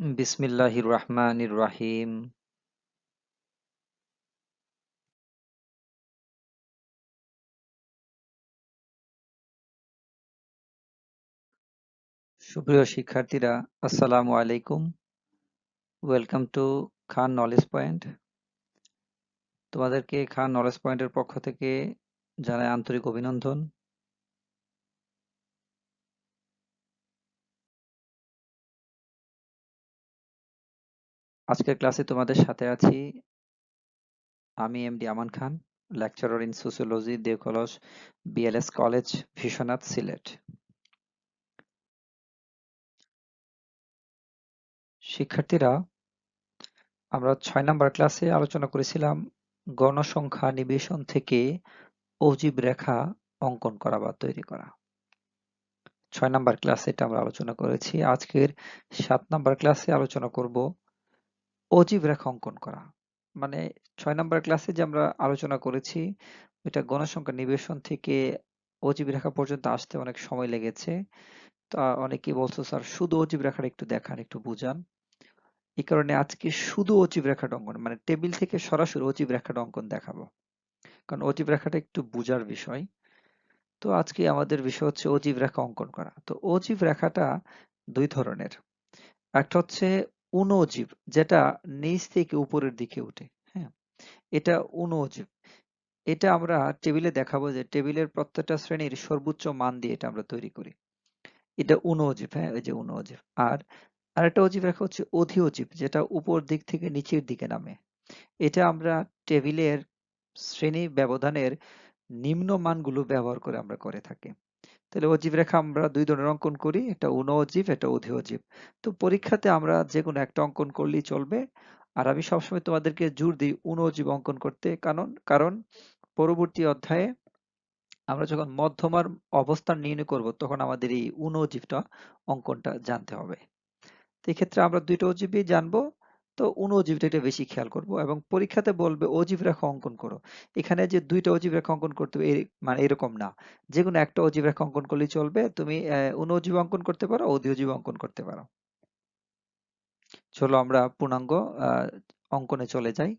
বিসমিল্লাহির রহমানির রাহিম। সুপ্রিয় শিক্ষার্থীরা, আসসালামু আলাইকুম। Welcome to Khan knowledge point তোমাদেরকে খান নলেজ পয়েন্টের পক্ষ থেকে জানাই আন্তরিক অভিনন্দন। আজকের ক্লাসে তোমাদের সাথে আছি। আমি MD Aman Khan lecturer in sociology Deokalas BLS college Bishwanath Sylhet. শিক্ষার্থীরা, আমরা ছয় নম্বর ক্লাসে আলোচনা করেছিলাম গণসংখ্যা নিবেশন থেকে অজীব রেখা অঙ্কন করা বা তৈরি করা। ছয় নম্বর ক্লাসে এটা আমরা আলোচনা করেছি। আজকের সাত নম্বর ক্লাসে আলোচনা করব অজীব রেখা অঙ্কন করা। মানে ছয় নম্বর ক্লাসে যে আমরা আলোচনা করেছি এটা গণসংখ্যা নিবেশন থেকে অজীব রেখা পর্যন্ত আসতে অনেক সময় লেগেছে। তা অনেকেই বলছো, স্যার, শুধু অজীব রেখাটা একটু দেখান, একটু বুঝান। এই কারণে আজকে শুধু অজীব রেখাটা অঙ্কন মানে টেবিল থেকে সরাসরি অজীব রেখাটা অঙ্কন দেখাবো। কারণ অজীব রেখাটা একটু বুঝার বিষয়। তো আজকে আমাদের বিষয় হচ্ছে অজীব রেখা অঙ্কন করা। তো অজীব রেখাটা দুই ধরনের। একটা হচ্ছে উনঅজীব যেটা নিচ থেকে উপরের দিকে উঠে হ্যাঁ? এটা উনঅজীব এটা আমরা টেবিলে দেখাবো যে টেবিলের প্রত্যেকটা শ্রেণির সর্বোচ্চ মান দিয়ে এটা আমরা তৈরি করি। এটা উনঅজীব হ্যাঁ ওই যে উনঅজীব আর আরেকটা অজীব রেখা হচ্ছে অধি অজীব যেটা উপর দিক থেকে নিচের দিকে নামে। এটা আমরা টেবিলের শ্রেণি ব্যবধানের নিম্ন মানগুলো ব্যবহার করে আমরা করে থাকি। তাহলে অজীব রেখা আমরা দুই ধরনের অঙ্কন করি, একটা অজীব, একটা অধি অজীব। তো পরীক্ষাতে আমরা যে কোনো একটা অঙ্কন করলেই চলবে। আর আমি সবসময় তোমাদেরকে জোর দিই অজীব অঙ্কন করতে, কারণ কারণ পরবর্তী অধ্যায়ে আমরা যখন মধ্যমার অবস্থান নির্ণয় করব, তখন আমাদের এই অজীবটা অঙ্কনটা জানতে হবে। তো এক্ষেত্রে আমরা দুইটা অজীবই জানব। তো অণুজীবটা এটা বেশি খেয়াল করব এবং পরীক্ষাতে বলবে অজীব রেখা অঙ্কন করো। এখানে যে দুইটা অজীব রেখা অঙ্কন করতে হবে মানে এরকম না। যে কোনো একটা অজীব রেখা অঙ্কন করলেই চলবে, তুমি অণুজীব অঙ্কন করতে পারো অধিঅজীব অঙ্কন করতে পারো। চলো আমরা পূর্ণাঙ্গ অঙ্কনে চলে যাই।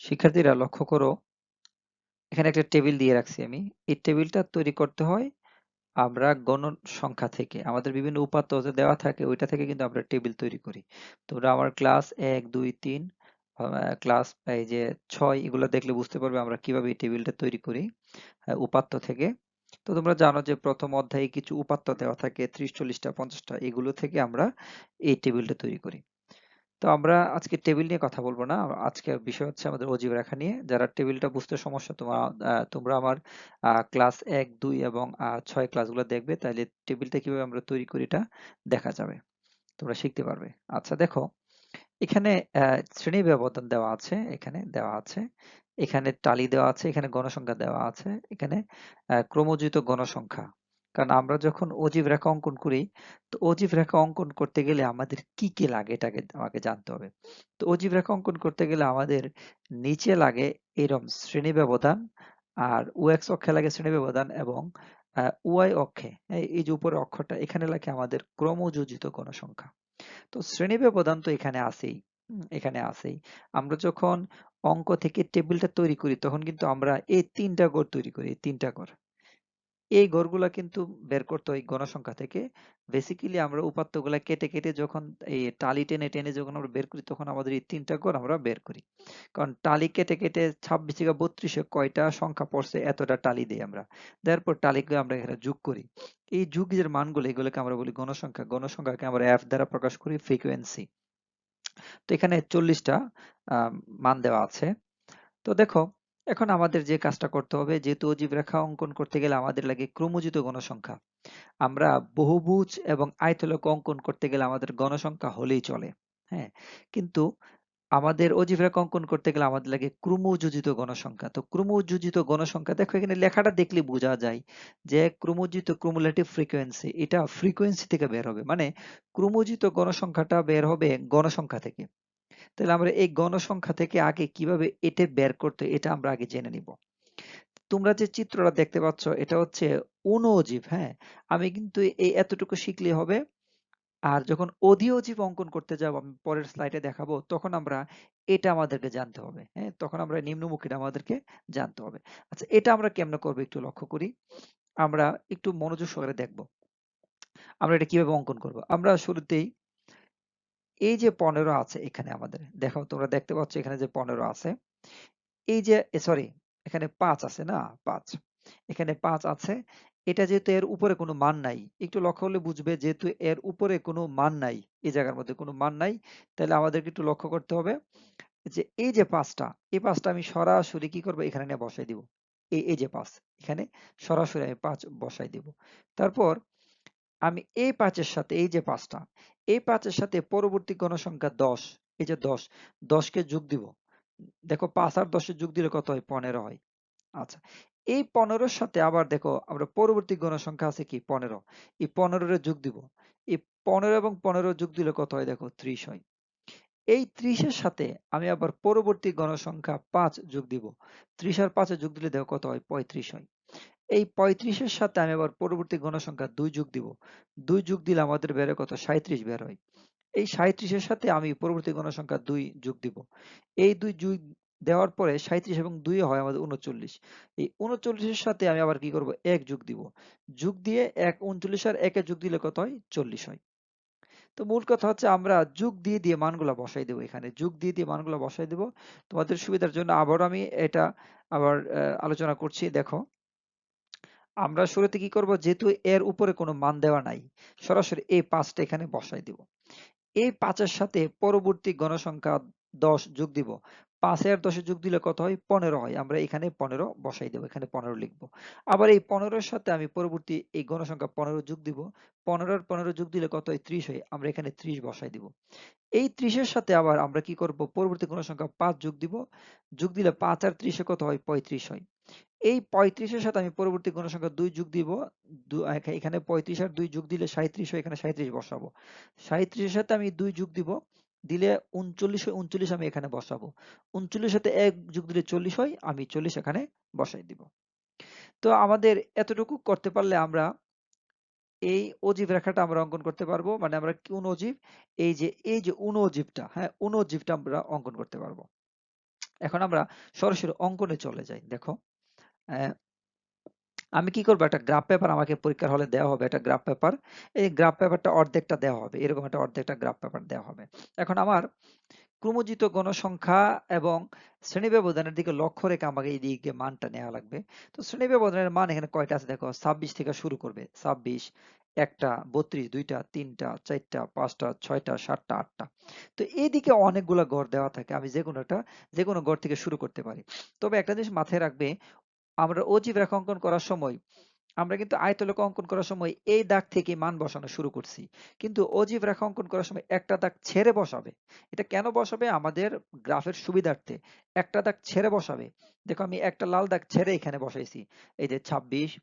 শিক্ষার্থীরা লক্ষ্য করো, এখানে একটা টেবিল দিয়ে রাখছি আমি। এই টেবিলটা তৈরি করতে হয় আমরা গণ সংখ্যা থেকে, আমাদের বিভিন্ন উপাত্ত দেওয়া থাকে, ওইটা থেকে কিন্তু আমরা টেবিল তৈরি করি। তোমরা আমার ক্লাস এক, দুই, তিন ক্লাস এই যে ছয়, এগুলো দেখলে বুঝতে পারবে আমরা কীভাবে এই টেবিলটা তৈরি করি উপাত্ত থেকে। তো তোমরা জানো যে প্রথম অধ্যায়ে কিছু উপাত্ত দেওয়া থাকে, ত্রিশ, চল্লিশটা, পঞ্চাশটা, এগুলো থেকে আমরা এই টেবিলটা তৈরি করি। তো আমরা আজকে টেবিল নিয়ে কথা বলব না। আজকের বিষয় হচ্ছে আমাদের অজীব রেখা নিয়ে। যারা টেবিলটা বুঝতে সমস্যা তোমার তোমরা আমার ক্লাস এক, দুই এবং ছয় ক্লাসগুলো দেখবে তাহলে টেবিলটা কীভাবে আমরা তৈরি করি এটা দেখা যাবে। তোমরা শিখতে পারবে। আচ্ছা দেখো, এখানে শ্রেণি ব্যবধান দেওয়া আছে, এখানে দেওয়া আছে। এখানে টালি দেওয়া আছে, এখানে গণসংখ্যা দেওয়া আছে। এখানে ক্রমজিত গণসংখ্যা। কারণ আমরা যখন অজীব রেখা অঙ্কন করি, তো অজীব রেখা অঙ্কন করতে গেলে আমাদের কি কি লাগে এটাকে আমাকে জানতে হবে। তো অজীব রেখা অঙ্কন করতে গেলে আমাদের নিচে লাগে এরম শ্রেণি ব্যবধান আর ও এক্স অক্ষে লাগে শ্রেণি ব্যবধান এবং ওয়াই অক্ষে, এই যে উপরের অক্ষরটা, এখানে লাগে আমাদের ক্রমযোজিত গণসংখ্যা তো শ্রেণি ব্যবধান তো এখানে আছেই এখানে আছেই। আমরা যখন অঙ্ক থেকে টেবিলটা তৈরি করি, তখন কিন্তু আমরা এই তিনটা গড় তৈরি করি তিনটা গড়। এই গড়গুলা কিন্তু বের করতে হয় গণসংখ্যা থেকে। বেসিক্যালি আমরা উপাত্ত উপাত্তগুলা কেটে কেটে যখন এই টালি টেনে টেনে যখন আমরা বের করি, তখন আমাদের এই তিনটা গড় আমরা বের করি। কারণ টালি কেটে কেটে ছাব্বিশ থেকে বত্রিশে কয়টা সংখ্যা পড়ছে, এতটা টালি দিই আমরা। দেওয়ার পর টালিকে আমরা এখানে যোগ করি। এই যুগের মানগুলো, এগুলোকে আমরা বলি গণসংখ্যা। গণসংখ্যাকে আমরা এফ দ্বারা প্রকাশ করি ফ্রিকোয়েন্সি তো এখানে চল্লিশটা মান দেওয়া আছে। তো দেখো এখন আমাদের যে কাজটা করতে হবে, যেহেতু অজীব রেখা অঙ্কন করতে গেলে আমাদের লাগে ক্রমজিত গণসংখ্যা। আমরা বহুভুজ এবং আয়তলক অঙ্কন করতে গেলে আমাদের গণসংখ্যা হলেই চলে হ্যাঁ? কিন্তু আমাদের অজীব রেখা অঙ্কন করতে গেলে আমাদের লাগে ক্রমযোজিত গণসংখ্যা। তো ক্রমযোজিত গণসংখ্যা, দেখো এখানে লেখাটা দেখলে বোঝা যায় যে ক্রমযোজিত ক্রুমুলেটিভ ফ্রিকোয়েন্সি এটা ফ্রিকোয়েন্সি থেকে বের হবে। মানে ক্রমযোজিত গণসংখ্যাটা বের হবে গণসংখ্যা থেকে। তাহলে আমরা এই গণসংখ্যা থেকে আগে কীভাবে এটা বের করতে এটা আমরা আগে জেনে নিব। তোমরা যে চিত্রটা দেখতে পাচ্ছ, এটা হচ্ছে অনুজীব হ্যাঁ? আমি কিন্তু এই এতটুকু শিখলে হবে। আর যখন অধীর অজীব অঙ্কন করতে যাব, আমি পরের স্লাইডে দেখাবো, তখন আমরা এটা আমাদেরকে জানতে হবে হ্যাঁ? তখন আমরা নিম্নমুখীটা আমাদেরকে জানতে হবে। আচ্ছা এটা আমরা কেমনে করব একটু লক্ষ্য করি? আমরা একটু মনোযোগ সহকারে দেখব। আমরা এটা কীভাবে অঙ্কন করব? আমরা শুরুতেই এই যে পনেরো আছে এখানে আমাদের, দেখো তোমরা দেখতে পাচ্ছ এখানে যে পনেরো আছে, এই যে সরি এখানে পাঁচ আছে না? পাঁচ। এখানে পাঁচ আছে, এটা যেহেতু এর উপরে কোনো মান নাই, একটু লক্ষ্য হলে বুঝবে যেহেতু এর উপরে কোনো মান নাই, এই জায়গার মধ্যে কোনো মান নাই, তাহলে আমাদেরকে একটু লক্ষ্য করতে হবে যে এই যে পাঁচটা, এই পাঁচটা আমি সরাসরি কি করব? এখানে নিয়ে বসাই দিব। এই এই যে পাঁচ, এখানে সরাসরি আমি পাঁচ বসাই দিব। তারপর আমি এই পাঁচের সাথে, এই যে পাঁচটা এই পাঁচের সাথে পরবর্তী গণসংখ্যা দশ, এই যে দশ, দশকে যোগ দিব। দেখো পাঁচ আর দশের যোগ দিলে কত হয়? পনেরো হয়। আচ্ছা এই পনেরোর সাথে আবার দেখো, আমরা পরবর্তী গণসংখ্যা আছে কি? পনেরো। এই পনেরোরে যোগ দিব। এই পনেরো এবং পনেরো যোগ দিলে কত হয়? দেখো ত্রিশ হয়। এই ত্রিশের সাথে আমি আবার পরবর্তী গণসংখ্যা পাঁচ যোগ দিব। ত্রিশ আর পাঁচে যোগ দিলে দেখো কত হয়? পঁয়ত্রিশ হয়। এই পঁয়ত্রিশের সাথে আমি আবার পরবর্তী গণসংখ্যা দুই যোগ দিব। দুই যোগ দিলে আমাদের বেরো কত? সাঁত্রিশ বের হয়। এই সাঁত্রিশের সাথে আমি পরবর্তী গণসংখ্যা দুই যোগ দিব। এই দুই যোগ দেওয়ার পরে সাঁত্রিশ এবং দুই হয় আমাদের উনচল্লিশ। এই উনচল্লিশের সাথে আমি আবার কি করব? এক যোগ দিব। যোগ দিয়ে এক উনচল্লিশ আর একে যোগ দিলে কত হয়? চল্লিশ হয়। তো মূল কথা হচ্ছে আমরা যুগ দিয়ে দিয়ে মানগুলা বসাই দেবো এখানে। যুগ দিয়ে দিয়ে মানগুলা বসাই দেবো। তোমাদের সুবিধার জন্য আবার আমি এটা আবার আলোচনা করছি। দেখো আমরা শুরুতে কি করব? যেহেতু এর উপরে কোনো মান দেওয়া নাই, সরাসরি এই পাঁচটা এখানে বসাই দিব। এই পাঁচের সাথে পরবর্তী গণসংখ্যা দশ যোগ দিব। পাঁচে আর দশে যোগ দিলে কত হয়? পনেরো হয়। আমরা এখানে পনেরো বসাই দেবো, এখানে পনেরো লিখব। আবার এই পনেরোর সাথে আমি পরবর্তী এই গণসংখ্যা পনেরো যোগ দিব। পনেরোর পনেরো যোগ দিলে কত হয়? ত্রিশ হয়। আমরা এখানে ত্রিশ বসাই দিব। এই ত্রিশের সাথে আবার আমরা কি করব? পরবর্তী গণসংখ্যা পাঁচ যোগ দিব। যোগ দিলে পাঁচ আর ত্রিশে কত হয়? পঁয়ত্রিশ হয়। এই পঁয়ত্রিশের সাথে আমি পরবর্তী গণসংখ্যা দুই যোগ দিব। এখানে পঁয়ত্রিশ আর দুই যোগ দিলে সাঁত্রিশ এখানে সাঁত্রিশ বসাবো। সাঁত্রিশের সাথে আমি দুই যোগ দিব, দিলে উনচল্লিশ হয়, উনচল্লিশ আমি এখানে বসাবো। উনচল্লিশ সাথে এক যুগ দিলে চল্লিশ হয়, আমি চল্লিশ এখানে বসাই দিব। তো আমাদের এতটুকু করতে পারলে আমরা এই অজীব রেখাটা আমরা অঙ্কন করতে পারব। মানে আমরা কোন অজীব? এই যে এই যে উনজীবটা হ্যাঁ উনজীবটা আমরা অঙ্কন করতে পারব। এখন আমরা সরাসরি অঙ্কনে চলে যাই, দেখো। আমি কি করব? একটা গ্রাফ পেপার আমাকে পরীক্ষার হলে দেওয়া হবে, একটা গ্রাফ পেপার এই গ্রাফ পেপারটা অর্ধেকটা দেওয়া হবে, এরকম একটা অর্ধেকটা গ্রাফ পেপার দেওয়া হবে। এখন আমার ক্রমজিত গণসংখ্যা এবং শ্রেণি ব্যবধানের দিকে লক্ষ্য রেখে আমাকে এই দিকে মানটা নেওয়া লাগবে। তো শ্রেণি ব্যবধানের মান এখানে কয়টা আছে? দেখো, ছাব্বিশ থেকে শুরু করবে। ছাব্বিশ, একটা, বত্রিশ, দুইটা, তিনটা, চারটা, পাঁচটা, ছয়টা, সাতটা, আটটা। তো এইদিকে অনেকগুলো গড় দেওয়া থাকে, আমি যে কোনো একটা যে কোনো গড় থেকে শুরু করতে পারি। তবে একটা জিনিস মাথায় রাখবে আমরা অজীব রেখা অঙ্কন করার সময়, আমরা কিন্তু আয়তলেখ অঙ্কন করার সময় এই দাগ থেকে মান বসানো শুরু করছি। কিন্তু অজীব রেখা অঙ্কন করার সময় একটা দাগ ছেড়ে বসাবে। এটা কেন বসাবে? আমাদের গ্রাফের সুবিধার্থে। একটা দাগ ছেড়ে বসাবে। দেখো আমি একটা লাল দাগ ছেড়ে এখানে বসাইছি। এই যে ছাব্বিশ,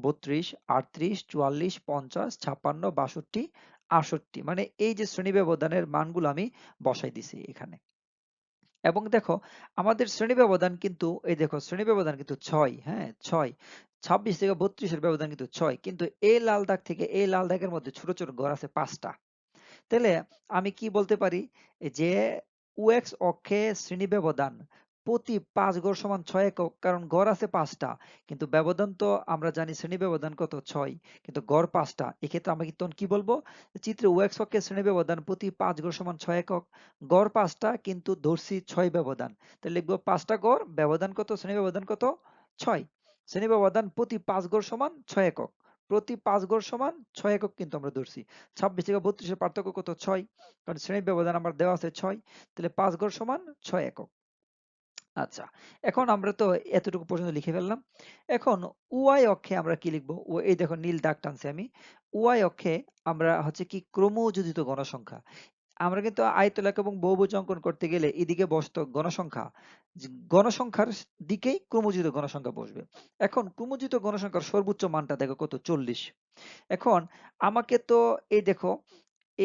বত্রিশ, আটত্রিশ, চুয়াল্লিশ, পঞ্চাশ, ছাপ্পান্ন, বাষট্টি, আটষট্টি। মানে এই যে শ্রেণি ব্যবধানের মানগুলো আমি বসাই দিছি এখানে। এবং দেখো, আমাদের শ্রেণি ব্যবধান কিন্তু, এই দেখো, শ্রেণি ব্যবধান কিন্তু ছয় হ্যাঁ ছয়। ছাব্বিশ থেকে বত্রিশের ব্যবধান কিন্তু ছয়, কিন্তু এই লাল দাগ থেকে এই লাল দাগের মধ্যে ছোট ছোট ঘর আছে পাঁচটা। তাহলে আমি কি বলতে পারি? যে উএক্স অক্ষে শ্রেণি ব্যবধান প্রতি পাঁচ গড় সমান ছয় একক, কারণ গড় আছে পাঁচটা। কিন্তু ব্যবধান তো আমরা জানি শ্রেণি ব্যবধান কত? ছয়। কিন্তু গড় পাঁচটা। এক্ষেত্রে আমরা কি তখন কি বলব? চিত্রে ওএক্স অক্ষে শ্রেণি ব্যবধান প্রতি পাঁচ গড় সমান ছয় একক। গড় পাঁচটা কিন্তু ধরছি ছয় ব্যবধান। তাহলে লিখব পাঁচটা গড় ব্যবধান কত? শ্রেণি ব্যবধান কত? ছয়। শ্রেণি ব্যবধান প্রতি পাঁচ গড় সমান ছয় একক। প্রতি পাঁচ গড় সমান ছয় একক কিন্তু আমরা ধরছি। ছাব্বিশ থেকে বত্রিশের পার্থক্য কত? ছয়। কারণ শ্রেণি ব্যবধান আমার দেওয়া আছে ছয়। তাহলে পাঁচ গড় সমান ছয় একক। আচ্ছা এখন আমরা তো এতটুকু পর্যন্ত লিখে ফেললাম। এখন উয়াই অক্ষে আমরা কি লিখব? ও, এই দেখো নীল দাগ টানছি আমি। উয়াই অক্ষে আমরা হচ্ছে কি ক্রমযোজিত গণসংখ্যা আমরা কিন্তু আয়তলেখ এবং বহুভুজ অঙ্কন করতে গেলে এদিকে বসতো গণসংখ্যা গণসংখ্যার দিকেই ক্রমজিত গণসংখ্যা বসবে। এখন ক্রমজিত গণসংখ্যার সর্বোচ্চ মানটা দেখো কত? চল্লিশ। এখন আমাকে তো, এই দেখো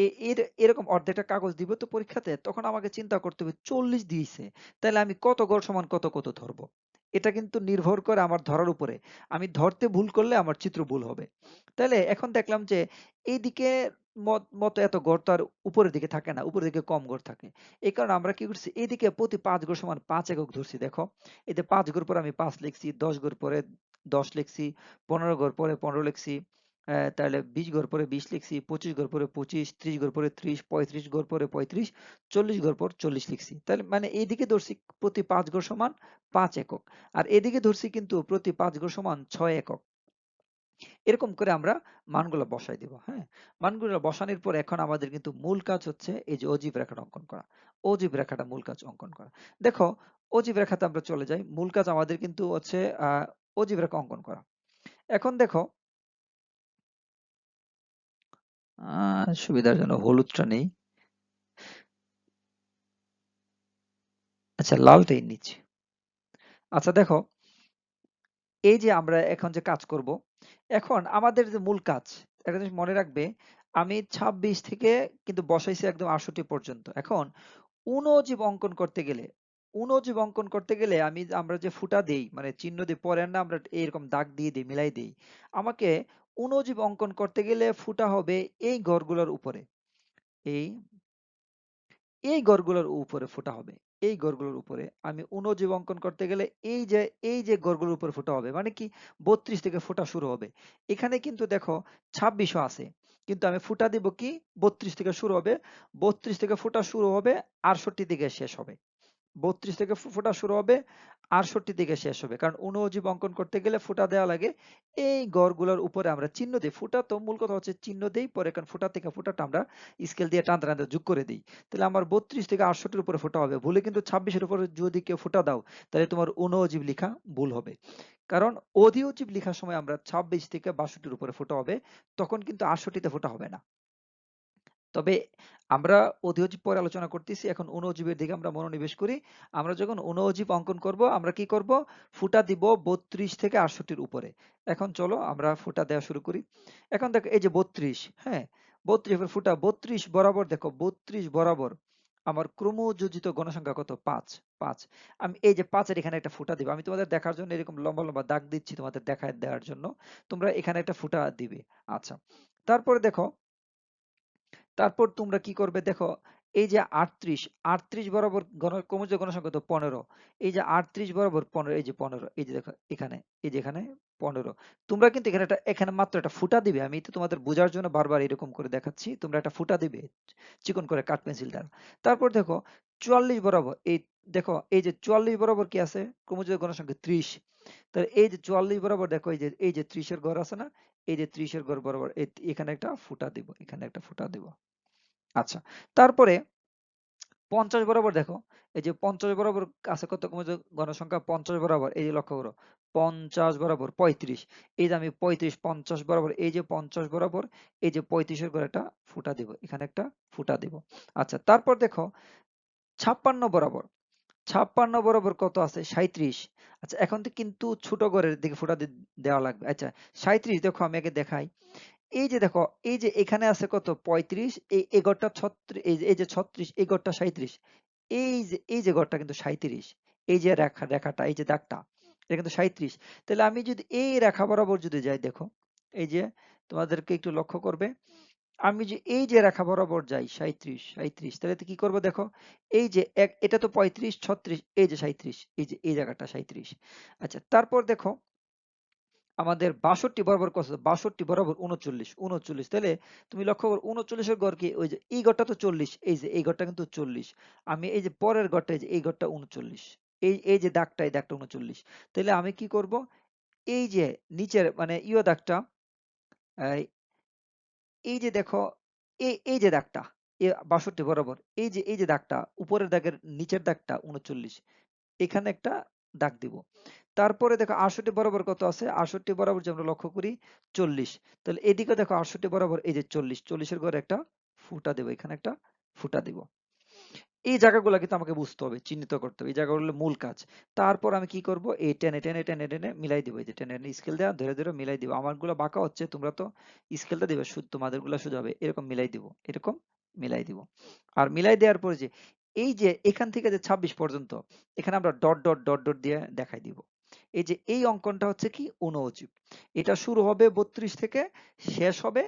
এর, এরকম অর্ধেকটা কাগজ দিব তো পরীক্ষাতে, তখন আমাকে চিন্তা করতে হবে চল্লিশ দিয়েছে, তাহলে আমি কত গড় সমান কত কত ধরবো? এটা কিন্তু নির্ভর করে আমার ধরার উপরে। আমি ধরতে ভুল করলে আমার চিত্র ভুল হবে। তাহলে এখন দেখলাম যে, এইদিকে মত- এত গড় তো আর উপরের দিকে থাকে না, উপরের দিকে কম গড় থাকে। এই কারণে আমরা কি করছি? এইদিকে প্রতি পাঁচ গড় সমান পাঁচ একক ধরছি, দেখো। যে পাঁচ গড় পরে আমি পাঁচ লিখছি, দশ গড় পরে দশ লিখছি, পনেরো গড় পরে পনেরো লিখছি আহ, তাহলে বিশ গড় পরে বিশ লিখছি পঁচিশ গড় পরে পঁচিশ ত্রিশ গড় পরে ত্রিশ পঁয়ত্রিশ গড় পরে পঁয়ত্রিশ চল্লিশ গড় পর চল্লিশ লিখছি। তাহলে মানে এইদিকে ধরছি প্রতি পাঁচ গড় সমান পাঁচ একক আর এদিকে ধরছি কিন্তু প্রতি পাঁচ গড় সমান ছয় একক। এরকম করে আমরা মানগুলো বসাই দিব হ্যাঁ? মানগুলো বসানোর পর এখন আমাদের কিন্তু মূল কাজ হচ্ছে এই যে অজীব রেখাটা অঙ্কন করা। অজীব রেখাটা মূল কাজ অঙ্কন করা। দেখো অজীব রেখাতে আমরা চলে যাই। মূল কাজ আমাদের কিন্তু হচ্ছে আহ অজীব রেখা অঙ্কন করা। এখন দেখো আহ সুবিধার জন্য হলুদটা নেই। আচ্ছা লালটাই নিচ্ছি। আচ্ছা দেখো, এই যে আমরা এখন যে কাজ করব, এখন আমাদের যে মূল কাজ, একটা জিনিস মনে রাখবে, আমি ২৬ থেকে কিন্তু বসাইছি একদম ৬৮ পর্যন্ত। এখন উনজীব অঙ্কন করতে গেলে, উনজীব অঙ্কন করতে গেলে আমি আমরা যে ফুটা দেই মানে চিহ্ন দিই পরে না আমরা এরকম দাগ দিয়ে দিই, মিলাই দিই, আমাকে উনজীব অঙ্কন করতে গেলে ফুটা হবে এই ঘরগুলোর উপরে। এই এই গড়গুলোর উপরে ফোঁটা হবে। এই গড়গুলোর উপরে আমি উনজীব অঙ্কন করতে গেলে এই যে এই যে গড়গুলোর উপরে ফোঁটা হবে মানে কি বত্রিশ থেকে ফোঁটা শুরু হবে। এখানে কিন্তু দেখো ছাব্বিশও আছে, কিন্তু আমি ফুটা দিব কি বত্রিশ থেকে শুরু হবে। বত্রিশ থেকে ফোঁটা শুরু হবে, আটষট্টি দিকে শেষ হবে। বত্রিশ থেকে ফোঁটা শুরু হবে, আটষট্টি দিকে শেষ হবে। কারণ অনুজীব অঙ্কন করতে গেলে ফোঁটা দেওয়া লাগে। এই গড়গুলোর উপরে আমরা চিহ্ন দিই। ফোঁটা তো মূল কথা হচ্ছে চিহ্ন দেই, পরে কারণ ফোঁটা থেকে ফোঁটাটা আমরা স্কেল দিয়ে টানতে টানতে যোগ করে দিই। তাহলে আমার বত্রিশ থেকে আটষট্টির উপরে ফোঁটা হবে। ভুলে কিন্তু ছাব্বিশের উপরে যদি কেউ ফোঁটা দাও, তাহলে তোমার অনুজীব লেখা ভুল হবে। কারণ অধিঅজীব লেখার সময় আমরা ছাব্বিশ থেকে বাষট্টির উপরে ফোঁটা হবে, তখন কিন্তু আটষট্টিতে ফোঁটা হবে না। তবে আমরা অধিঅজীব পরে আলোচনা করতেছি, এখন অনুজীবের দিকে আমরা মনোনিবেশ করি। আমরা যখন অনুজীব অঙ্কন করব, আমরা কি করব? ফুটা দিব বত্রিশ থেকে আটষট্টির উপরে। এখন চলো আমরা ফুটা দেওয়া শুরু করি। এখন দেখো, এই যে বত্রিশ হ্যাঁ? বত্রিশ ফুটা, বত্রিশ বরাবর দেখো, বত্রিশ বরাবর আমার ক্রমযোজিত গণসংখ্যা কত? পাঁচ পাঁচ। আমি এই যে পাঁচের এখানে একটা ফুটা দিব, আমি তোমাদের দেখার জন্য এরকম লম্বা লম্বা দাগ দিচ্ছি তোমাদের দেখায় দেওয়ার জন্য। তোমরা এখানে একটা ফুটা দিবে। আচ্ছা তারপরে দেখো তারপর তোমরা কি করবে? দেখো, এই যে আটত্রিশ আটত্রিশ বরাবর গণ ক্রমজ গণসংখ্যা তো পনেরো। এই যে আটত্রিশ বরাবর পনেরো, এই যে পনেরো, এই যে দেখো এখানে, এই যে এখানে পনেরো। তোমরা কিন্তু এখানে একটা, এখানে মাত্র একটা ফুটা দিবে। আমি তো তোমাদের বোঝার জন্য বারবার এরকম করে দেখাচ্ছি। তোমরা একটা ফুটা দিবে, চিকন করে কাঠ পেন্সিল দ্বারা। তারপর দেখো, চুয়াল্লিশ বরাবর, এই দেখো, এই যে চুয়াল্লিশ বরাবর কি আছে? ক্রমজ গণসংখ্যা ত্রিশ। তাহলে এই যে চুয়াল্লিশ বরাবর দেখো, এই যে এই যে ত্রিশের ঘর আছে না? এই যে ত্রিশের ঘর বরাবর এখানে একটা ফুটা দিব, এখানে একটা ফুটা দিব। আচ্ছা তারপরে পঞ্চাশ বরাবর দেখো, এই যে পঞ্চাশ বরাবর আছে কত গণসংখ্যা পঞ্চাশ বরাবর, এই যে লক্ষ্য করো, পঞ্চাশ বরাবর পঁয়ত্রিশ, এই যে আমি পঁয়ত্রিশ, পঞ্চাশ বরাবর, এই যে পঞ্চাশ বরাবর, এই যে পঁয়ত্রিশের করে একটা ফুটা দিব, এখানে একটা ফুটা দিব। আচ্ছা তারপর দেখো, ছাপ্পান্ন বরাবর ছাপ্পান্ন বরাবর কত আছে? সাঁইত্রিশ। আচ্ছা এখন তো কিন্তু ছোট ঘরের দিকে ফুটা দেওয়া লাগবে। আচ্ছা সাঁইত্রিশ দেখো আমি আগে দেখাই। এই যে দেখো, এই যে এখানে আছে কত? পঁয়ত্রিশ। এই এই গড়টা ছত্রিশ এই যে ছত্রিশ, এই গড়টা সাঁইত্রিশ। এই যে এই যে ঘরটা কিন্তু সাঁইত্রিশ। এই যে রেখা, রেখাটা, এই যে দাগটা, এটা কিন্তু সাঁইত্রিশ। তাহলে আমি যদি এই রেখা বরাবর যদি যাই দেখো, এই যে তোমাদেরকে একটু লক্ষ্য করবে। আমি যে এই যে রেখা বরাবর যাই, সাঁইত্রিশ সাঁইত্রিশ, তাহলে তো কি করব দেখো? এই যে এক, এটা তো পঁয়ত্রিশ, ছত্রিশ, এই যে সাঁইত্রিশ, এই যে, এই জায়গাটা সাঁইত্রিশ। আচ্ছা তারপর দেখো, আমাদের বাষট্টি বরাবর কত? বাষট্টি বরাবর উনচল্লিশ উনচল্লিশ, তাহলে তুমি লক্ষ্য করো, উনচল্লিশের গড় কি? ওই যে এই গড়টা তো চল্লিশ, এই যে, এই গড়টা কিন্তু চল্লিশ। আমি এই যে পরের গড়টা, এই যে, এই গড়টা উনচল্লিশ, এই এই যে দাগটা, এই দাগটা উনচল্লিশ। তাহলে আমি কি করব? এই যে নিচের মানে ইয় দাগটা এই যে দেখো এই এই যে দাগটা বাষট্টি বরাবর, এই যে এই যে দাগটা, উপরের দাগের নিচের দাগটা উনচল্লিশ, এখানে একটা দাগ দিব। তারপরে দেখো আটষট্টি বরাবর কত আছে? আটষট্টি বরাবর যে আমরা লক্ষ্য করি, চল্লিশ। তাহলে এদিকে দেখো আটষট্টি বরাবর, এই যে চল্লিশ, চল্লিশের ঘরে একটা ফুটা দেবো, এখানে একটা ফুটা দিব। এই জায়গাগুলো কিন্তু আমাকে বুঝতে হবে, চিহ্নিত করতে হবে। এই জায়গাগুলো মূল কাজ। তারপর আমি কি করব? এই টেনে টেনে টেনে টেনে মিলাই দিব। এই যে টেনে টেনে স্কেল দেওয়া ধরে ধরে মিলাই দিব। আমারগুলো বাঁকা হচ্ছে, তোমরা তো স্কেলটা দিবে শুদ্ধ তোমাদেরগুলো সোজা হবে। এরকম মিলাই দিব, এরকম মিলাই দিব। আর মিলাই দেওয়ার পরে যে, এই যে এখান থেকে যে ছাব্বিশ পর্যন্ত, এখানে আমরা ডট ডট ডট ডট দিয়ে দেখাই দিব। এই যে এই অঙ্কনটা হচ্ছে কি? অনুজীব এটা শুরু হবে বত্রিশ থেকে, শেষ হবে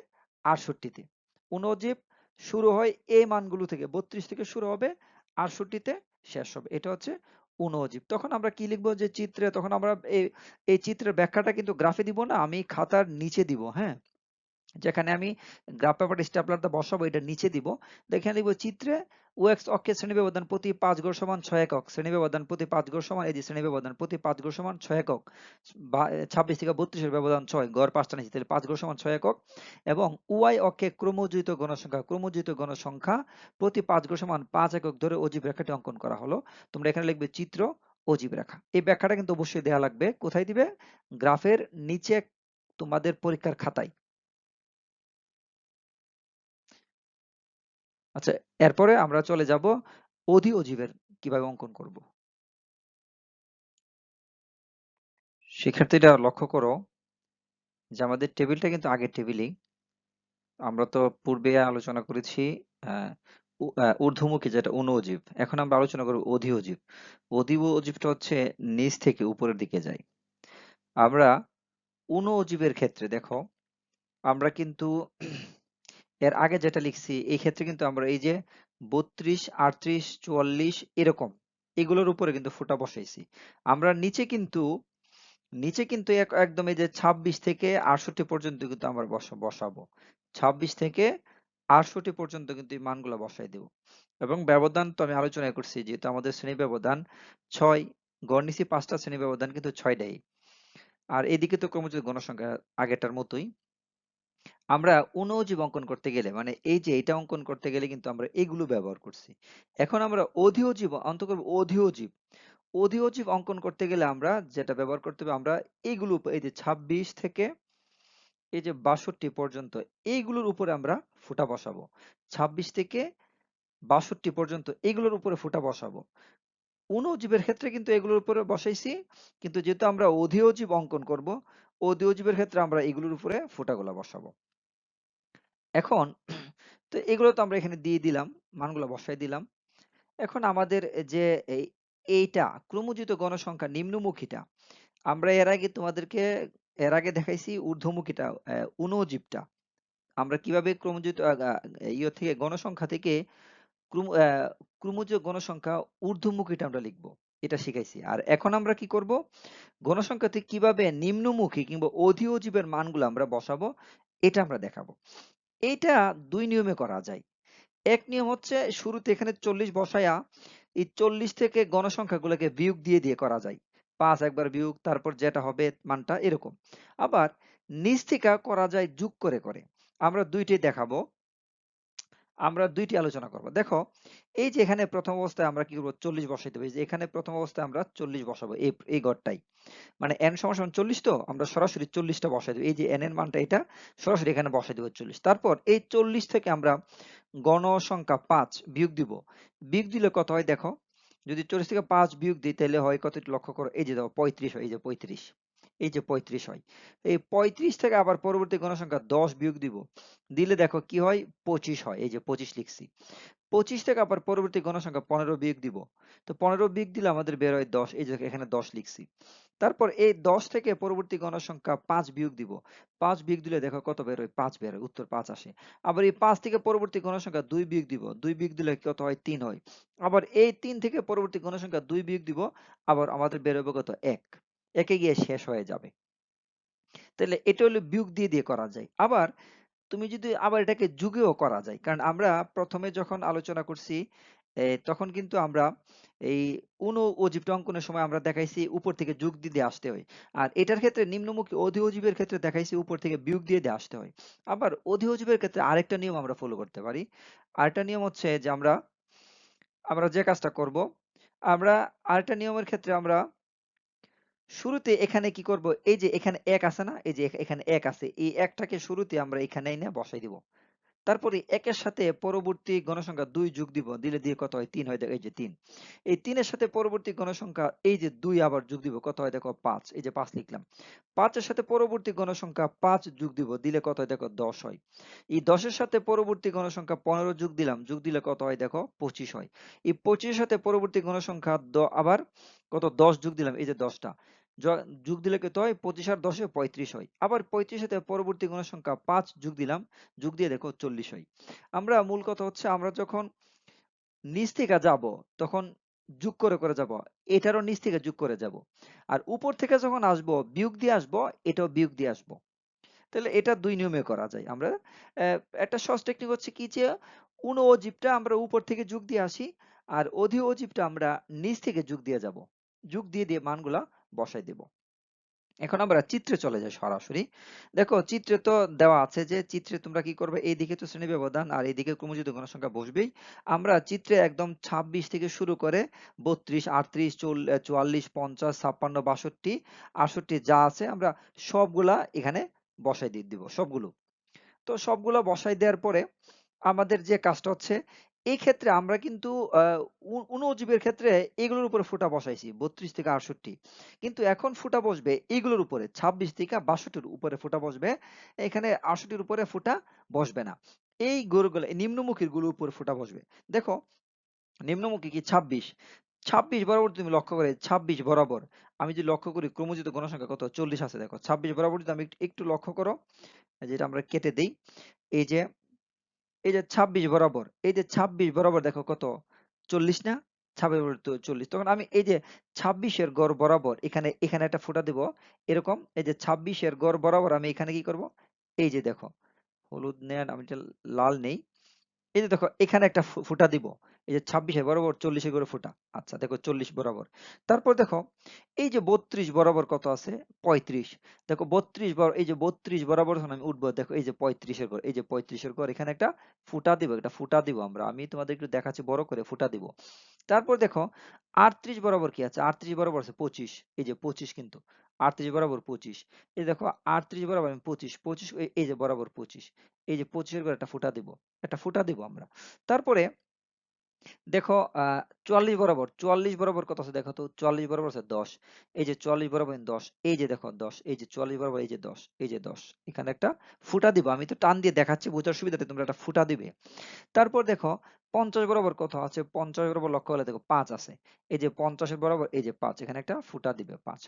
আটষট্টিতে। অনুজীব শুরু হয় এই মানগুলো থেকে। বত্রিশ থেকে শুরু হবে, আটষট্টিতে শেষ হবে। এটা হচ্ছে অনুজীব তখন আমরা কি লিখব? যে চিত্রে, তখন আমরা এই এই চিত্রের ব্যাখ্যাটা কিন্তু গ্রাফে দিব না, আমি খাতার নিচে দিব হ্যাঁ? যেখানে আমি গ্রাফ পেপার স্ট্যাপলারটা বসাবো, এটা নিচে দিব। দেখেন লিখব চিত্রে ও এক্স অক্ষের শ্রেণি ব্যবধান প্রতি পাঁচ গড় সমান ছয় একক। শ্রেণি ব্যবধান প্রতি পাঁচ গড় সমান, এই যে শ্রেণি ব্যবধান প্রতি পাঁচ গড় সমান ছয় একক। ছাব্বিশ থেকে বত্রিশের ব্যবধান ছয়, গড় পাঁচটা নিচে, তাহলে পাঁচ গড় সমান ছয় একক। এবং ওয়াই অক্ষে ক্রমজিত গণসংখ্যা ক্রমজিত গণসংখ্যা প্রতি পাঁচ গড় সমান পাঁচ একক ধরে অজীব রেখাটি অঙ্কন করা হলো। তোমরা এখানে লিখবে চিত্র, অজীব রেখা। এই ব্যাখ্যাটা কিন্তু অবশ্যই দেওয়া লাগবে। কোথায় দিবে? গ্রাফের নিচে তোমাদের পরীক্ষার খাতায়। আচ্ছা এরপরে আমরা চলে যাব অধি অজীবের কীভাবে অঙ্কন করব। শিক্ষার্থীরা লক্ষ্য করো যে আমাদের টেবিলটা কিন্তু আগের টেবিলই। আমরা তো পূর্বে আলোচনা করেছি ঊর্ধ্বমুখী যেটা অনুজীব এখন আমরা আলোচনা করব অধি অজীব। অধি অজীবটা হচ্ছে নিচ থেকে উপরের দিকে যায়। আমরা অনু অজীবের ক্ষেত্রে দেখো, আমরা কিন্তু এর আগে যেটা লিখছি, এই ক্ষেত্রে কিন্তু আমরা এই যে বত্রিশ, আটত্রিশ, চুয়াল্লিশ এরকম, এগুলোর উপরে কিন্তু ফুটা বসাইছি। আমরা নিচে কিন্তু নিচে কিন্তু এক- একদম এই যে ছাব্বিশ থেকে আটষট্টি পর্যন্ত কিন্তু আমরা বসা, বসাবো। ছাব্বিশ থেকে আটষট্টি পর্যন্ত কিন্তু এই মানগুলো বসাই দেব। এবং ব্যবধান তো আমি আলোচনা করছি, যেহেতু আমাদের শ্রেণি ব্যবধান ছয়, গড় নিচে পাঁচটা শ্রেণি ব্যবধান কিন্তু ছয়টাই। আর এদিকে তো ক্রমযোগ গণসংখ্যা আগেরটার মতোই। আমরা অনুজীব অঙ্কন করতে গেলে মানে এই যে এটা অঙ্কন করতে গেলে কিন্তু আমরা এগুলো ব্যবহার করছি। এখন আমরা অধিওজীব অন্ত করব অধিওজীব অধিওজীব অঙ্কন করতে গেলে আমরা যেটা ব্যবহার করতে হবে আমরা এইগুলো এই যে ছাব্বিশ থেকে এই যে বাষট্টি পর্যন্ত এইগুলোর উপরে আমরা ফুটা বসাবো। ছাব্বিশ থেকে বাষট্টি পর্যন্ত এগুলোর উপরে ফুটা বসাবো। অনুজীবের ক্ষেত্রে কিন্তু এগুলোর উপরে বসাইছি, কিন্তু যেহেতু আমরা অধিওজীব অঙ্কন করব অধিওজীবের ক্ষেত্রে আমরা এগুলোর উপরে ফুটাগুলা বসাবো। এখন তো এগুলো তো আমরা এখানে দিয়ে দিলাম মানগুলো বসাই দিলাম। এখন আমাদের যে এই এইটা ক্রমজিত গণসংখ্যা নিম্নমুখীটা আমরা এর আগে তোমাদেরকে এর আগে দেখাইছি ঊর্ধ্বমুখীটা আহ, অনুজীবটা আমরা কীভাবে ক্রমজিত ইয়ে থেকে গণসংখ্যা থেকে ক্রম ক্রমজিত গণসংখ্যা ঊর্ধ্বমুখীটা আমরা লিখব এটা শিখাইছি। আর এখন আমরা কি করব? গণসংখ্যা থেকে কীভাবে নিম্নমুখী কিংবা অধিঅজীবের মানগুলো আমরা বসাবো এটা আমরা দেখাবো। এইটা দুই নিয়মে করা যায়। এক নিয়ম হচ্ছে শুরুতে এখানে চল্লিশ বসায়া এই চল্লিশ থেকে গণসংখ্যাগুলোকে বিয়োগ দিয়ে দিয়ে করা যায়। পাঁচ একবার বিয়োগ, তারপর যেটা হবে মানটা এরকম। আবার নিচ থেকে করা যায় যোগ করে করে। আমরা দুইটি দেখাবো। আমরা দুইটি আলোচনা করব। দেখো, এই যে এখানে প্রথম অবস্থায় আমরা কি করব? চল্লিশ এই যে এখানে প্রথম অবস্থায় আমরা চল্লিশ বসাবো এই এই গড়টাই। মানে এন সমান চল্লিশ তো? আমরা সরাসরি চল্লিশটা বসাই দেবো। এই যে এন এর মানটা এটা, সরাসরি এখানে বসাই দেবো চল্লিশ। তারপর এই চল্লিশ থেকে আমরা গণসংখ্যা পাঁচ বিয়োগ দিব। বিয়োগ দিলে কত হয় দেখো? যদি চল্লিশ থেকে পাঁচ বিয়োগ দিই তাহলে হয় কত লক্ষ্য করো? এই যে দেখো, পঁয়ত্রিশ হয়, এই যে পঁয়ত্রিশ। এই যে পঁয়ত্রিশ হয়। এই পঁয়ত্রিশ থেকে আবার পরবর্তী গণসংখ্যা দশ বিয়োগ দিব। দিলে দেখো কি হয়? পঁচিশ হয়। এই যে পঁচিশ লিখছি। পঁচিশ থেকে আবার পরবর্তী গণসংখ্যা পনেরো বিয়োগ দিব। তো পনেরো বিয়োগ দিলে আমাদের বের হয় দশ। এই যে এখানে দশ লিখছি। তারপর এই দশ থেকে পরবর্তী গণসংখ্যা পাঁচ বিয়োগ দিব। পাঁচ বিয়োগ দিলে দেখো কত বের হয়? পাঁচ বের হয়। উত্তর পাঁচ আসে। আবার এই পাঁচ থেকে পরবর্তী গণসংখ্যা দুই বিয়োগ দিব। দুই বিয়োগ দিলে কত হয়? তিন হয়। আবার এই তিন থেকে পরবর্তী গণসংখ্যা দুই বিয়োগ দিব। আবার আমাদের বের হবে কত? এক। একে গিয়ে শেষ হয়ে যাবে। তাহলে এটা হলো বিয়োগ দিয়ে দিয়ে করা যায়। আবার তুমি যদি আবার এটাকে যুগেও করা যায়, কারণ আমরা প্রথমে যখন আলোচনা করছি তখন কিন্তু আমরা এই অনু অজীবটা অঙ্কনের সময় আমরা দেখাইছি উপর থেকে যোগ দিয়ে আসতে হয়। আর এটার ক্ষেত্রে নিম্নমুখী অধি অজীবের ক্ষেত্রে দেখাইছি উপর থেকে বিয়োগ দিয়ে দিয়ে আসতে হয়। আবার অধি অজীবের ক্ষেত্রে আরেকটা নিয়ম আমরা ফলো করতে পারি। আরেকটা নিয়ম হচ্ছে যে আমরা আমরা যে কাজটা করব, আমরা আরেকটা নিয়মের ক্ষেত্রে আমরা শুরুতে এখানে কি করব? এই যে এখানে এক আছে না? এই যে এখানে এক আছে। এই একটাকে শুরুতে আমরা এখানে এনে বসাই দিব। তারপরে একের সাথে পরবর্তী গণসংখ্যা দুই যোগ দিব। দিলে দিয়ে কত হয়? তিন হয় দেখো এই যে তিন। এই তিনের সাথে পরবর্তী গণসংখ্যা এই যে দুই আবার যোগ দিব। কত হয়? দেখো পাঁচ। এই যে পাঁচ লিখলাম। পাঁচের সাথে পরবর্তী গণসংখ্যা পাঁচ যোগ দিব। দিলে কত হয়? দেখো দশ হয়। এই দশের সাথে পরবর্তী গণসংখ্যা পনেরো যোগ দিলাম। যোগ দিলে কত হয়? দেখো পঁচিশ হয়। এই পঁচিশের সাথে পরবর্তী গণসংখ্যা আবার কত? দশ যোগ দিলাম। এই যে দশটা। যোগ দিলে কত হয়? পঁচিশ আর দশে পঁয়ত্রিশ হয়। আবার পঁয়ত্রিশ সাথে পরবর্তী সংখ্যা পাঁচ যোগ দিলাম। যোগ দিয়ে দেখো চল্লিশ হয়। আমরা মূল কথা হচ্ছে আমরা যখন নিচ থেকে যাব, তখন যোগ করে করে যাব, এটারও নিচ থেকে যোগ করে যাব। আর উপর থেকে যখন আসব, বিয়োগ দিয়ে আসব, এটাও বিয়োগ দিয়ে আসব। তাহলে এটা দুই নিয়মে করা যায়। আমরা একটা সহজ টেকনিক হচ্ছে কি যে, উন অজীবটা আমরা উপর থেকে যোগ দিয়ে আসি, আর অধি অজীবটা আমরা নিচ থেকে যোগ দিয়ে যাব। যোগ দিয়ে দিয়ে মানগুলা বসাই দেব। এখন আমরা চিত্রে চলে যাই সরাসরি। দেখো, চিত্রে তো দেওয়া আছে যে, চিত্রে তোমরা কি করবে? এইদিকে তো শ্রেণি ব্যবধান, আর এইদিকে ক্রমযুক্ত গণসংখ্যা বসবেই। আমরা চিত্রে একদম ২৬ থেকে শুরু করে বত্রিশ, আটত্রিশ চুয়াল্লিশ, পঞ্চাশ, ছাপ্পান্ন, বাষট্টি, আটষট্টি যা আছে আমরা সবগুলা এখানে বসাই দিয়ে দিব, সবগুলো। তো সবগুলো বসাই দেওয়ার পরে আমাদের যে কাজটা হচ্ছে এই ক্ষেত্রে আমরা কিন্তু আহ, অণুজীবের ক্ষেত্রে এগুলোর উপরে ফুটা বসাইছি বত্রিশ থেকে আটষট্টি। কিন্তু এখন ফুটা বসবে এগুলোর উপরে ছাব্বিশ থেকে বাষট্টির উপরে ফুটা বসবে এখানে আটষট্টির উপরে ফুটা বসবে না। এই গরুগুলো নিম্নমুখীরগুলোর উপরে ফুটা বসবে। দেখো নিম্নমুখী কি ছাব্বিশ? ছাব্বিশ বরাবর তুমি লক্ষ্য করে ছাব্বিশ বরাবর আমি যদি লক্ষ্য করি ক্রমজিত গণসংখ্যা কত? চল্লিশ আছে দেখো। ছাব্বিশ বরাবর যদি আমি একটু লক্ষ্য করো যেটা আমরা কেটে দেই এই যে এই যে ২৬ বরাবর, এই যে ২৬ বরাবর দেখো কত? চল্লিশ না? ছাব্বিশ চল্লিশ। তখন আমি এই যে ছাব্বিশের গড় বরাবর এখানে এখানে একটা ফুটা দিব। এরকম এই যে ছাব্বিশের গড় বরাবর আমি এখানে কি করব? এই যে দেখো, হলুদ নেন, আমি লাল নেই। এই যে দেখো, এখানে একটা ফুটা দিব। এই যে ছাব্বিশে বরাবর চল্লিশে করে ফুটা। আচ্ছা দেখো চল্লিশ বরাবর। তারপর দেখো, এই যে বত্রিশ বরাবর কত আছে? পঁয়ত্রিশ। দেখো বত্রিশ বর, এই যে বত্রিশ বরাবর যখন আমি উঠবো, দেখো এই যে পঁয়ত্রিশের ঘর, এই যে পঁয়ত্রিশের ঘর, এখানে একটা ফুটা দিব, একটা ফুটা দিব আমরা। আমি তোমাদের একটু দেখাচ্ছি, বড় করে ফুটা দিব। তারপর দেখো, আটত্রিশ বরাবর কি আছে? আটত্রিশ বরাবর আছে পঁচিশ। এই যে পঁচিশ কিন্তু। আটত্রিশ বরাবর পঁচিশ। এই দেখো, আটত্রিশ বরাবর আমি পঁচিশ পঁচিশ, এই যে বরাবর পঁচিশ। এই যে পঁচিশের ঘর একটা ফুটা দিব, একটা ফুটা দিব আমরা। তারপরে দেখো চুয়াল্লিশ বরাবর চুয়াল্লিশ বরাবর কত আছে? দেখো তো, চুয়াল্লিশ বরাবর আছে দশ। এই যে চুয়াল্লিশ বরাবর দশ, এই যে দেখো দশ, এই যে চুয়াল্লিশ বরাবর, এই যে দশ, এই যে দশ। এখানে একটা ফুটা দিব, আমি তো টান দিয়ে দেখাচ্ছি, বোঝার সুবিধাতে তোমরা একটা ফুটা দিবে। তারপর দেখো, পঞ্চাশ বরাবর কত আছে? পঞ্চাশ বরাবর লক্ষ্য করলে দেখো পাঁচ আছে। এই যে পঞ্চাশের বরাবর, এই যে পাঁচ, এখানে একটা ফুটা দিবে পাঁচ।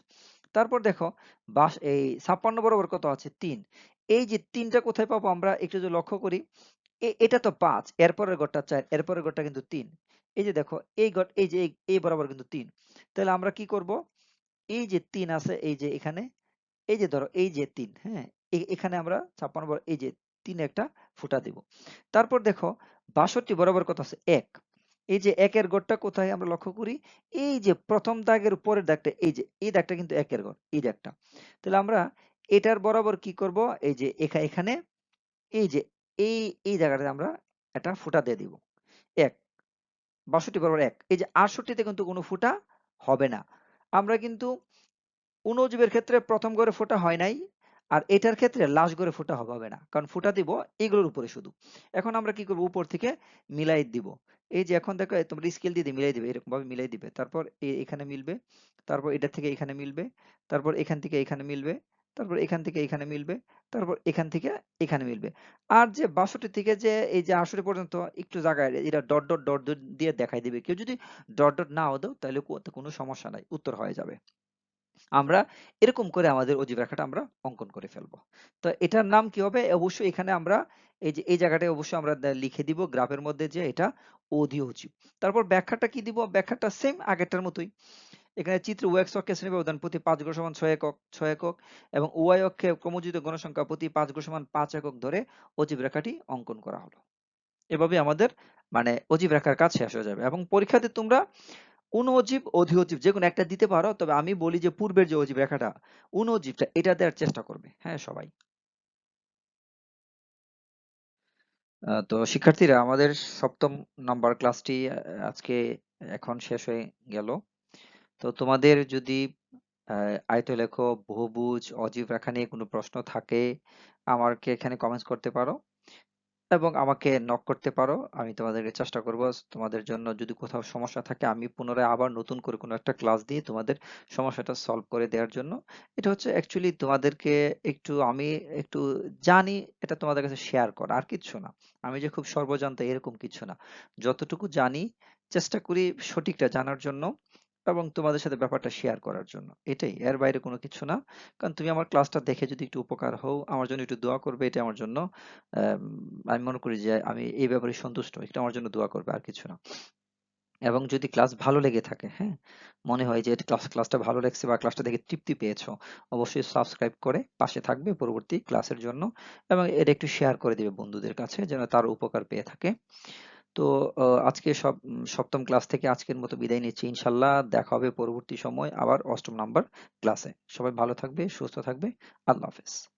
তারপর দেখো, বাস, এই ছাপ্পান্ন বরাবর কত আছে? তিন। এই যে তিনটা কোথায় পাবো আমরা? একটু যদি লক্ষ্য করি এটা তো পাঁচ এরপরের ঘরটা চার এরপরের ঘরটা কিন্তু তিন এই যে দেখো এই ঘর এই যে এই- বরাবর কিন্তু তিন তাহলে আমরা কি করব এই যে তিন আছে এই যে এখানে এই যে ধরো এই যে তিন হ্যাঁ এখানে আমরা ছাপ্পান্ন বরাবর এই যে তিন একটা ফুটা দিব তারপর দেখো বাষট্টি বরাবর কত আছে এক এই যে একের ঘরটা কোথায় আমরা লক্ষ্য করি এই যে প্রথম দাগের উপরের দাগটা এই যে এই দাগটা কিন্তু একের ঘর এই দাগটা তাহলে আমরা এটার বরাবর কি করব এই যে এখা- এখানে এই যে এই এই জায়গাটাতে আমরা একটা ফুটা দিয়ে দিব। এক, বাষট্টি বরাবর এক। এই যে আটষট্টিতে কিন্তু কোনো ফুটা হবে না। আমরা কিন্তু অণুজীবের ক্ষেত্রে প্রথম ঘরে ফোঁটা হয় নাই আর এটার ক্ষেত্রে লাস্ট ঘরে ফোঁটা হবে না। কারণ ফোঁটা দিব এগুলোর উপরে শুধু। এখন আমরা কি করব? উপর থেকে মিলাই দিব। এই যে এখন দেখো তোমরা স্কেল দিয়ে মিলাই দিবে এরকম ভাবে মিলাই দিবে। তারপর এখানে মিলবে, তারপর এটা থেকে এখানে মিলবে, তারপর এখান থেকে এখানে মিলবে, তারপর এখান থেকে এখানে মিলবে তারপর এখান থেকে এখানে মিলবে। আর যে বাষট্টি থেকে যে এই যে আষট্টি পর্যন্ত একটু জায়গায় এটা ডট ডট ডট দিয়ে দেখাই দিবে। কেউ যদি ডট ডট নাও দাও, তাহলে কোনো সমস্যা নাই, উত্তর হয়ে যাবে। আমরা এরকম করে আমাদের অজীব রেখাটা আমরা অঙ্কন করে ফেলব। তো এটার নাম কি হবে? অবশ্যই এখানে আমরা এই যে, এই জায়গাটায় অবশ্যই আমরা লিখে দিব গ্রাফের মধ্যে যে এটা অধি অজীব তারপর ব্যাখ্যাটা কি দিব? ব্যাখ্যাটা সেম আগেরটার মতোই। এখানে চিত্র ও এক্স অক্ষে শ্রেণি ব্যবধান প্রতি পাঁচ গ্রহ সমান ছয় একক ছয় একক এবং ওয়াই অক্ষে ক্রমজিত গণসংখ্যা প্রতি পাঁচ গ্রহ সমান পাঁচ একক ধরে অজীব রেখাটি অঙ্কন করা হলো। এভাবে আমাদের মানে অজীব রেখার কাজ শেষ হয়ে যাবে এবং পরীক্ষাতে তোমরা অনুঅজীব অধিঅজীব যে কোনো একটা দিতে পারো, তবে আমি বলি যে পূর্বের যে অজীব রেখাটা অনুঅজীবটা এটা দেওয়ার চেষ্টা করবে। হ্যাঁ সবাই। তো শিক্ষার্থীরা আমাদের সপ্তম নাম্বার ক্লাসটি আজকে এখন শেষ হয়ে গেল। তো তোমাদের যদি আহ, আয়তলেখ বহুভুজ অজীব রেখা নিয়ে কোনো প্রশ্ন থাকে আমাকে এখানে কমেন্টস করতে পারো এবং আমাকে নক করতে পারো। আমি তোমাদেরকে চেষ্টা করব তোমাদের জন্য যদি কোথাও সমস্যা থাকে আমি পুনরায় আবার নতুন করে কোনো একটা ক্লাস দিয়ে তোমাদের সমস্যাটা সলভ করে দেওয়ার জন্য। এটা হচ্ছে অ্যাকচুয়ালি তোমাদেরকে একটু আমি একটু জানি এটা তোমাদের কাছে শেয়ার করা আর কিচ্ছু না। আমি যে খুব সর্বজান্তা এরকম কিছু না। যতটুকু জানি চেষ্টা করি সঠিকটা জানার জন্য। এবং তোমাদের সাথে ব্যাপারটা শেয়ার করার জন্য। এটাই এর বাইরে কোনো কিছু না। কারণ তুমি আমার ক্লাসটা দেখে যদি একটু উপকার হও আমার জন্য একটু দোয়া করবে এটা আমার জন্য। আম, মনে করি যে আমি এই ব্যাপারে সন্তুষ্ট এটা আমার জন্য দোয়া করবে আর কিছু না। এবং যদি ক্লাস ভালো লেগে থাকে হ্যাঁ? মনে হয় যে ক্লাস ক্লাসটা ভালো লাগছে বা ক্লাসটা দেখে তৃপ্তি পেয়েছ অবশ্যই সাবস্ক্রাইব করে পাশে থাকবে পরবর্তী ক্লাসের জন্য এবং এটা একটু শেয়ার করে দিবে বন্ধুদের কাছে যেন তার উপকার পেয়ে থাকে। তো আজকে সব, সপ্তম ক্লাস থেকে আজকের মতো বিদায় নিচ্ছি। ইনশাল্লাহ দেখা হবে পরবর্তী সময় আবার অষ্টম নাম্বার ক্লাসে। সবাই ভালো থাকবে, সুস্থ থাকবে। আল্লাহ হাফেজ।